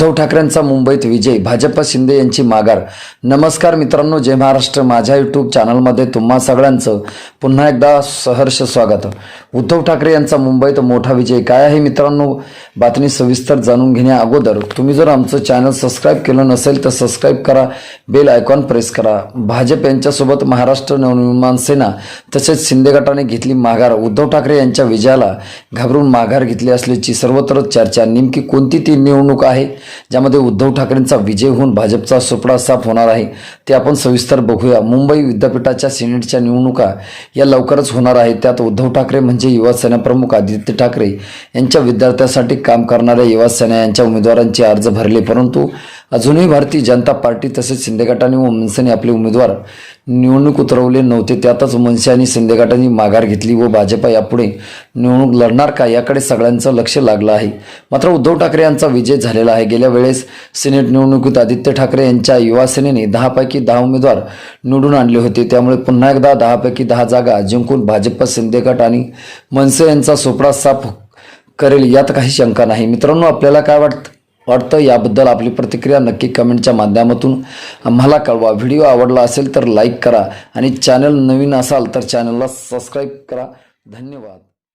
उद्धव ठाकरेंचा मुंबईत विजय भाजप शिंदे यांची माघार. नमस्कार मित्रांनो जय महाराष्ट्र. माझ्या यूट्यूब चॅनलमध्ये तुम्हा सगळ्यांचं पुन्हा एकदा सहर्ष स्वागत. उद्धव ठाकरे यांचा मुंबईत मोठा विजय काय आहे मित्रांनो? बातमी सविस्तर जाणून घेण्या अगोदर तुम्ही जर आमचं चॅनल सबस्क्राईब केलं नसेल तर सबस्क्राईब करा बेल आयकॉन प्रेस करा. भाजप यांच्यासोबत महाराष्ट्र नवनिर्माण सेना तसेच शिंदे गटाने घेतली माघार. उद्धव ठाकरे यांच्या विजयाला घाबरून माघार घेतली असल्याची सर्वत्र चर्चा. नेमकी कोणती ती निवडणूक आहे? ज्यामध्ये उद्धव ठाकरेंचा विजय होऊन भाजपचा सुपडा साफ होणार आहे. ते आपण सविस्तर बघूया. मुंबई विद्यापीठाच्या सिनेटच्या निवडणुका या लवकरच होणार आहेत. त्यात उद्धव ठाकरे म्हणजे युवासेना प्रमुख आदित्य ठाकरे यांच्या विद्यार्थ्यासाठी काम करणाऱ्या युवासेना यांच्या उमेदवारांचे अर्ज भरले. परंतु अजूनही भारतीय जनता पार्टी तसेच शिंदे गटाने व मनसेने आपले उमेदवार निवडणूक उतरवले नव्हते. त्यातच मनसे आणि शिंदे माघार घेतली व भाजपा यापुढे निवडणूक लढणार का याकडे सगळ्यांचं लक्ष लागलं आहे. मात्र उद्धव ठाकरे यांचा विजय झालेला आहे. गेल्या वेळेस सिनेट निवडणुकीत आदित्य ठाकरे यांच्या युवासेनेने दहापैकी दहापैकी दहा उमेदवार निवडून आणले होते. त्यामुळे पुन्हा एकदा दहापैकी दहा जागा जिंकून भाजप शिंदे गट आणि मनसे यांचा सोपडा साफ करेल यात काही शंका नाही. मित्रांनो आपल्याला काय वाटतं वाटतं याबद्दल आपली प्रतिक्रिया नक्की कमेंटच्या माध्यमातून आम्हाला कळवा. व्हिडिओ आवडला असेल तर लाईक करा आणि चॅनल नवीन असाल तर चॅनलला सबस्क्राईब करा. धन्यवाद.